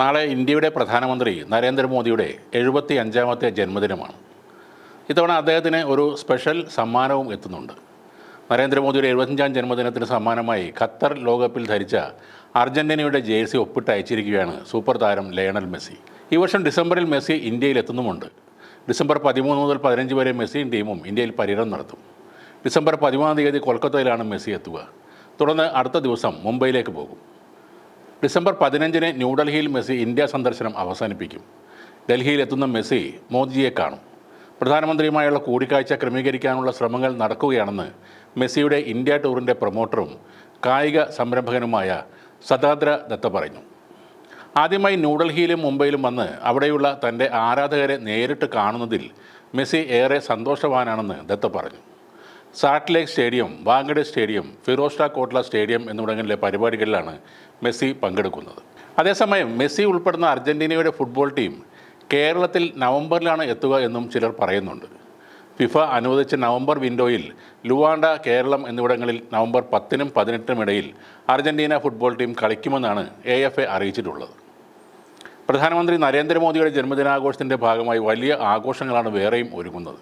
നാളെ ഇന്ത്യയുടെ പ്രധാനമന്ത്രി നരേന്ദ്രമോദിയുടെ എഴുപത്തി അഞ്ചാമത്തെ ജന്മദിനമാണ്. ഇത്തവണ അദ്ദേഹത്തിന് ഒരു സ്പെഷ്യൽ സമ്മാനവും എത്തുന്നുണ്ട്. നരേന്ദ്രമോദിയുടെ എഴുപത്തഞ്ചാം ജന്മദിനത്തിന് സമ്മാനമായി ഖത്തർ ലോകകപ്പിൽ ധരിച്ച അർജന്റീനയുടെ ജേഴ്സി ഒപ്പിട്ട് അയച്ചിരിക്കുകയാണ് സൂപ്പർ താരം ലയണൽ മെസ്സി. ഈ വർഷം ഡിസംബറിൽ മെസ്സി ഇന്ത്യയിൽ എത്തുന്നുമുണ്ട്. ഡിസംബർ പതിമൂന്ന് മുതൽ പതിനഞ്ച് വരെ മെസ്സിയും ടീമും ഇന്ത്യയിൽ പര്യടനം നടത്തും. ഡിസംബർ പതിമൂന്നാം തീയതി കൊൽക്കത്തയിലാണ് മെസ്സി എത്തുക. തുടർന്ന് അടുത്ത ദിവസം മുംബൈയിലേക്ക് പോകും. ഡിസംബർ പതിനഞ്ചിന് ന്യൂഡൽഹിയിൽ മെസ്സി ഇന്ത്യ സന്ദർശനം അവസാനിപ്പിക്കും. ഡൽഹിയിൽ എത്തുന്ന മെസ്സി മോദിജിയെ കാണും. പ്രധാനമന്ത്രിയുമായുള്ള കൂടിക്കാഴ്ച ക്രമീകരിക്കാനുള്ള ശ്രമങ്ങൾ നടക്കുകയാണെന്ന് മെസ്സിയുടെ ഇന്ത്യ ടൂറിന്റെ പ്രൊമോട്ടറും കായിക സംരംഭകനുമായ സദാദ്ര ദത്ത പറഞ്ഞു ആദ്യമായി ന്യൂഡൽഹിയിലും മുംബൈയിലും വന്ന് അവിടെയുള്ള തന്റെ ആരാധകരെ നേരിട്ട് കാണുന്നതിൽ മെസ്സി ഏറെ സന്തോഷവാനാണെന്ന് ദത്ത പറഞ്ഞു. Salt Lake stadium Wankhede stadium ഫിറോസ്റ്റാ Kotler stadium എന്നിവിടങ്ങളിലെ പരിപാടികളിലാണ് മെസ്സി പങ്കെടുക്കുന്നത്. അതേസമയം മെസ്സി ഉൾപ്പെടുന്ന അർജന്റീനയുടെ ഫുട്ബോൾ ടീം കേരളത്തിൽ നവംബറിലാണ് എത്തുക എന്നും ചിലർ പറയുന്നുണ്ട്. ഫിഫ അനുവദിച്ച നവംബർ വിൻഡോയിൽ ലുവാണ്ട കേരളം എന്നിവിടങ്ങളിൽ നവംബർ പത്തിനും പതിനെട്ടിനും ഇടയിൽ അർജന്റീന ഫുട്ബോൾ ടീം കളിക്കുമെന്നാണ് എ എഫ് എ അറിയിച്ചിട്ടുള്ളത്. പ്രധാനമന്ത്രി നരേന്ദ്രമോദിയുടെ ജന്മദിനാഘോഷത്തിന്റെ ഭാഗമായി വലിയ ആഘോഷങ്ങളാണ് വേറെയും ഒരുങ്ങുന്നത്.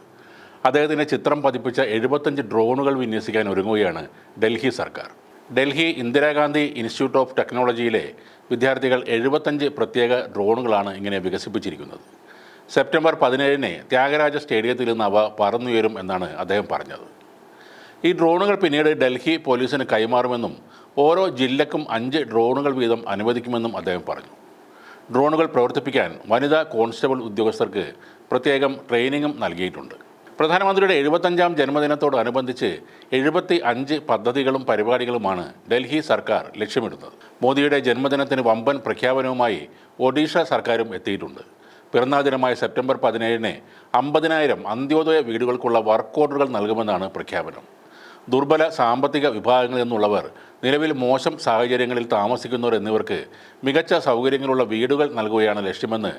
അദ്ദേഹത്തിന്റെ ചിത്രം പതിപ്പിച്ച എഴുപത്തഞ്ച് ഡ്രോണുകൾ വിന്യസിക്കാൻ ഒരുങ്ങുകയാണ് ഡൽഹി സർക്കാർ. ഡൽഹി ഇന്ദിരാഗാന്ധി ഇൻസ്റ്റിറ്റ്യൂട്ട് ഓഫ് ടെക്നോളജിയിലെ വിദ്യാർത്ഥികൾ എഴുപത്തഞ്ച് പ്രത്യേക ഡ്രോണുകളാണ് ഇങ്ങനെ വികസിപ്പിച്ചിരിക്കുന്നത്. സെപ്റ്റംബർ പതിനേഴിന് ത്യാഗരാജ സ്റ്റേഡിയത്തിൽ നിന്ന് അവ പറന്നുയരും എന്നാണ് അദ്ദേഹം പറഞ്ഞത്. ഈ ഡ്രോണുകൾ പിന്നീട് ഡൽഹി പോലീസിന് കൈമാറുമെന്നും ഓരോ ജില്ലക്കും അഞ്ച് ഡ്രോണുകൾ വീതം അനുവദിക്കുമെന്നും അദ്ദേഹം പറഞ്ഞു. ഡ്രോണുകൾ പ്രവർത്തിപ്പിക്കാൻ വനിതാ കോൺസ്റ്റബിൾ ഉദ്യോഗസ്ഥർക്ക് പ്രത്യേകം ട്രെയിനിങ്ങും നൽകിയിട്ടുണ്ട്. പ്രധാനമന്ത്രിയുടെ എഴുപത്തഞ്ചാം ജന്മദിനത്തോടനുബന്ധിച്ച് എഴുപത്തി അഞ്ച് പദ്ധതികളും പരിപാടികളുമാണ് ഡൽഹി സർക്കാർ ലക്ഷ്യമിടുന്നത്. മോദിയുടെ ജന്മദിനത്തിന് വമ്പൻ പ്രഖ്യാപനവുമായി ഒഡീഷ സർക്കാരും എത്തിയിട്ടുണ്ട്. പിറന്നാൾ ദിനമായ സെപ്റ്റംബർ പതിനേഴിന് അമ്പതിനായിരം അന്ത്യോദയ വീടുകൾക്കുള്ള വർക്ക് ഓർഡറുകൾ നൽകുമെന്നാണ് പ്രഖ്യാപനം. ദുർബല സാമ്പത്തിക വിഭാഗങ്ങളിൽ നിന്നുള്ളവർ നിലവിൽ മോശം സാഹചര്യങ്ങളിൽ താമസിക്കുന്നവർ എന്നിവർക്ക് മികച്ച സൗകര്യങ്ങളുള്ള വീടുകൾ നൽകുകയാണ് ലക്ഷ്യമെന്ന്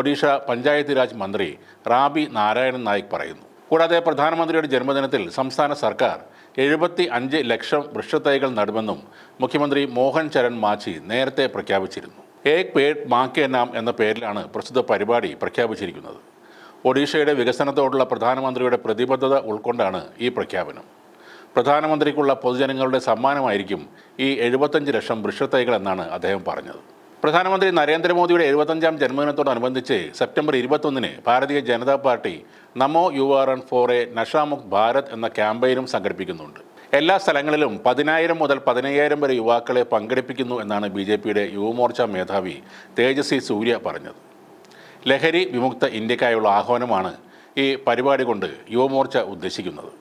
ഒഡീഷ പഞ്ചായത്ത് രാജ് മന്ത്രി റാബി നാരായണൻ നായിക് പറയുന്നു. കൂടാതെ പ്രധാനമന്ത്രിയുടെ ജന്മദിനത്തിൽ സംസ്ഥാന സർക്കാർ എഴുപത്തി അഞ്ച് ലക്ഷം വൃക്ഷത്തൈകൾ നടുമെന്നും മുഖ്യമന്ത്രി മോഹൻ ചരൺ മാച്ചി നേരത്തെ പ്രഖ്യാപിച്ചിരുന്നു. ഏക് പേഡ് മാക്കേ നാം എന്ന പേരിലാണ് പ്രസ്തുത പരിപാടി പ്രഖ്യാപിച്ചിരിക്കുന്നത്. ഒഡീഷയുടെ വികസനത്തോടുള്ള പ്രധാനമന്ത്രിയുടെ പ്രതിബദ്ധത ഉൾക്കൊണ്ടാണ് ഈ പ്രഖ്യാപനം. പ്രധാനമന്ത്രിക്കുള്ള പൊതുജനങ്ങളുടെ സമ്മാനമായിരിക്കും ഈ എഴുപത്തഞ്ച് ലക്ഷം വൃക്ഷത്തൈകൾ എന്നാണ് അദ്ദേഹം പറഞ്ഞത്. പ്രധാനമന്ത്രി നരേന്ദ്രമോദിയുടെ എഴുപത്തഞ്ചാം ജന്മദിനത്തോടനുബന്ധിച്ച് സെപ്റ്റംബർ ഇരുപത്തൊന്നിന് ഭാരതീയ ജനതാ പാർട്ടി നമോ യു ആർ എൻ ഫോർ എ നഷാമുക്ത് ഭാരത് എന്ന ക്യാമ്പയിനും സംഘടിപ്പിക്കുന്നുണ്ട്. എല്ലാ സ്ഥലങ്ങളിലും പതിനായിരം മുതൽ പതിനയ്യായിരം വരെ യുവാക്കളെ പങ്കെടുപ്പിക്കുന്നു എന്നാണ് ബി ജെ പിയുടെ യുവമോർച്ച മേധാവി തേജസ്വി സൂര്യ പറഞ്ഞത്. ലഹരി വിമുക്ത ഇന്ത്യക്കായുള്ള ആഹ്വാനമാണ് ഈ പരിപാടി കൊണ്ട് യുവമോർച്ച ഉദ്ദേശിക്കുന്നത്.